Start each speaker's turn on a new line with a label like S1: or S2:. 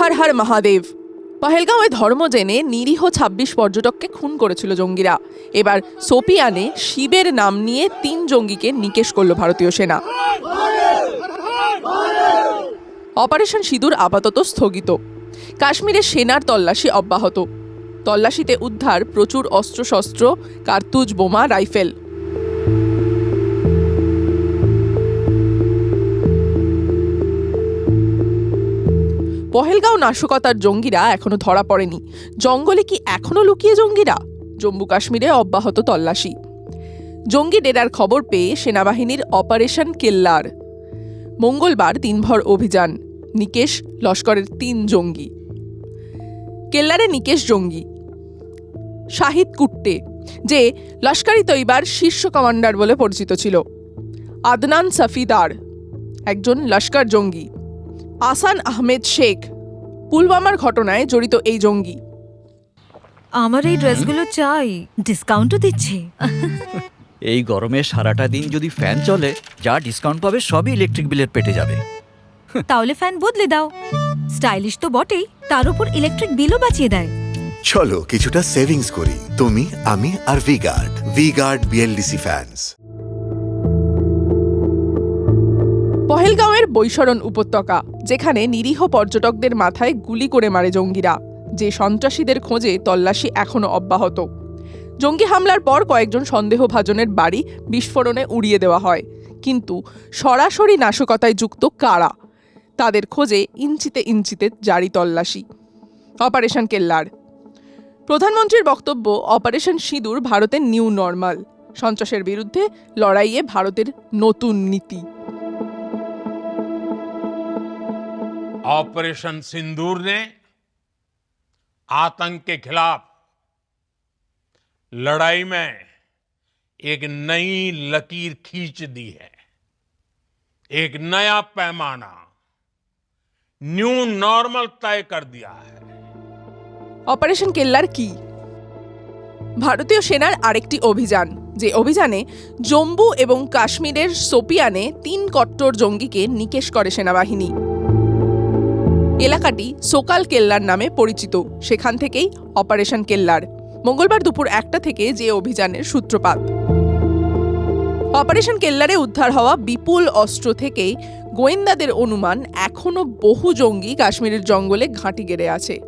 S1: হর হর মহাদেব। পহেলগাঁওয়ে ধর্ম জেনে নিরীহ ছাব্বিশ পর্যটককে খুন করেছিল জঙ্গিরা। এবার সোপিয়ানে শিবের নাম নিয়ে তিন জঙ্গিকে নিকেশ করল ভারতীয় সেনা। অপারেশন সিঁদুর আপাতত স্থগিত। কাশ্মীরে সেনার তল্লাশি অব্যাহত। তল্লাশিতে উদ্ধার প্রচুর অস্ত্রশস্ত্র, কার্তুজ, বোমা, রাইফেল। পহেলগাঁও নাশকতার জঙ্গিরা এখনও ধরা পড়েনি। জঙ্গলে কি এখনও লুকিয়ে জঙ্গিরা? জম্মু কাশ্মীরে অব্যাহত তল্লাশি। জঙ্গি ডেরার খবর পেয়ে সেনাবাহিনীর অপারেশন কেল্লার। মঙ্গলবার দিনভর অভিযান। নিকেশ লস্করের তিন জঙ্গি। কেল্লারে নিকেশ জঙ্গি। শাহিদ কুট্টে, যে লস্করি তৈবার শীর্ষ কমান্ডার বলে পরিচিত ছিল। আদনান সাফিদার, একজন লস্কর জঙ্গি। আসান আহমেদ শেখ পুলওয়ামার ঘটনায় জড়িত এই জঙ্গি।
S2: আমার এই ড্রেসগুলো চাই। ডিসকাউন্টও দিচ্ছে।
S3: এই গরমে সারাটা দিন যদি ফ্যান চলে যা ডিসকাউন্ট পাবে সবই ইলেকট্রিক বিলের পেটে যাবে।
S2: তাহলে ফ্যান বদলে দাও। স্টাইলিশ তো বটেই তার উপর ইলেকট্রিক বিলও বাঁচিয়ে দেয়।
S4: চলো কিছুটা সেভিংস করি। তুমি আমি আর V guard V Guard V Guard BLDC fans
S1: পহেলগাঁওয়ের Baisaran উপত্যকা। যেখানে নিরীহ পর্যটকদের মাথায় গুলি করে মারে জঙ্গিরা, যে সন্ত্রাসীদের খোঁজে তল্লাশি এখনও অব্যাহত। জঙ্গি হামলার পর কয়েকজন সন্দেহভাজনের বাড়ি বিস্ফোরণে উড়িয়ে দেওয়া হয়। কিন্তু সরাসরি নাশকতায় যুক্ত কারা? তাদের খোঁজে ইঞ্চিতে ইঞ্চিতে জারি তল্লাশি। অপারেশন কেল্লার। প্রধানমন্ত্রীর বক্তব্য, অপারেশন সিঁদুর ভারতের নিউ নর্মাল, সন্ত্রাসের বিরুদ্ধে লড়াইয়ে ভারতের নতুন নীতি।
S5: ऑपरेशन सिंदूर ने आतंक के खिलाफ लड़ाई में एक नई लकीर खींच दी है एक नया पैमाना न्यू नॉर्मल तय कर दिया है
S1: অপারেশন কেল্লার কি ভারতীয় সেনার আরেকটি অভিযান যে অভিযানে জম্মু এবং কাশ্মীরের সোপিয়ানে তিন কট্টর জঙ্গিকে নিকেশ করে সেনাবাহিনী এলাকাটি সোকাল কেল্লার নামে পরিচিত। সেখান থেকেই অপারেশন কেল্লার। মঙ্গলবার দুপুর একটা থেকে যে অভিযানের সূত্রপাত। অপারেশন কেল্লারে উদ্ধার হওয়া বিপুল অস্ত্র থেকেই গোয়েন্দাদের অনুমান এখনও বহু জঙ্গি কাশ্মীরের জঙ্গলে ঘাঁটি গেড়ে আছে।